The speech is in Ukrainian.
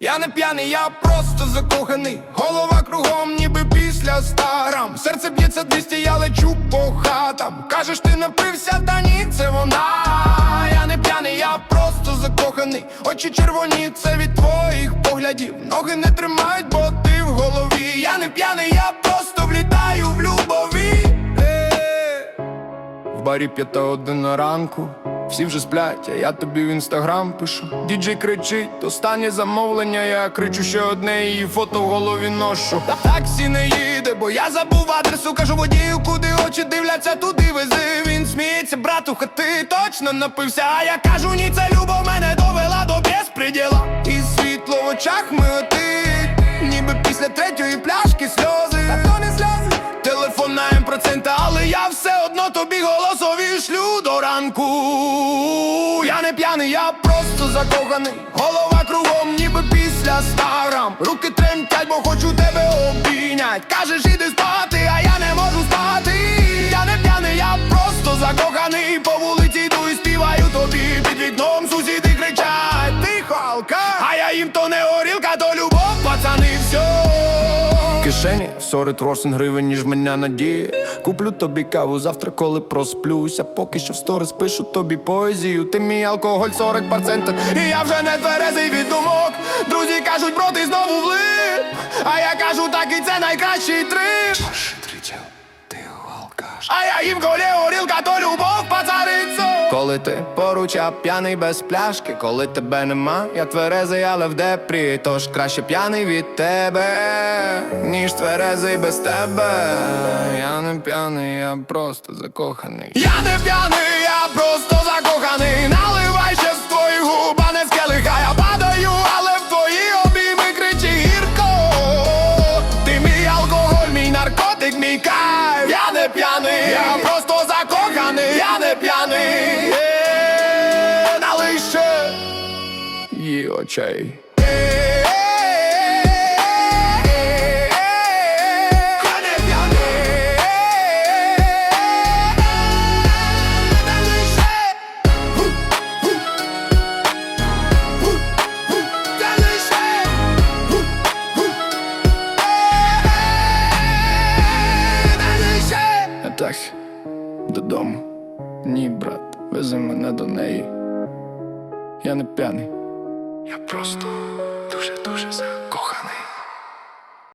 Я не п'яний, я просто закоханий. Голова кругом, ніби після старам. Серце б'ється 200, я лечу по хатам. Кажеш, ти напився, та ні, це вона. Я не п'яний, я просто закоханий. Очі червоні, це від твоїх поглядів. Ноги не тримають, бо ти в голові. Я не п'яний, я просто влітаю в любові. Е. В барі п'ята година ранку, всі вже сплять, а я тобі в інстаграм пишу. Діджей кричить, останнє замовлення, я кричу ще одне, її фото в голові ношу. Таксі не їде, бо я забув адресу, кажу водію, куди очі дивляться, туди вези. Він сміється, братуха, ти точно напився. А я кажу, ні, це любов мене довела до безпреділа. І світло в очах миготить, ніби після третьої пляшки М%, але я все одно тобі голосові шлю до ранку. Я не п'яний, я просто закоханий. Голова кругом, ніби після старам. Руки тремтять, бо хочу тебе обійнять. Кажеш, іди спати, а я не можу спати. Я не п'яний, я просто закоханий. Кишені 40 росин гривень, ніж мене надіє. Куплю тобі каву завтра, коли просплюся. Поки що в сторис пишу тобі поезію. Ти мій алкоголь 40%. І я вже не тверезий від думок. Друзі кажуть, бро, ти знову влип. А я кажу, так і це найкращий трип. Ти алкаш. А я їм колі горілка, то любов, пацарицо. Коли ти поруч, а п'яний без пляшки, коли тебе нема, я тверезий, але в депрі. Тож краще п'яний від тебе, ніж тверезий без тебе. Я не п'яний, я просто закоханий. Я не п'яний, я просто закоханий. Я не п'яний, я просто закоханий, я не п'яний. на лише її очей. Так, додому. Ні, брат, вези мене до неї. Я не п'яний. Я просто дуже-дуже закоханий.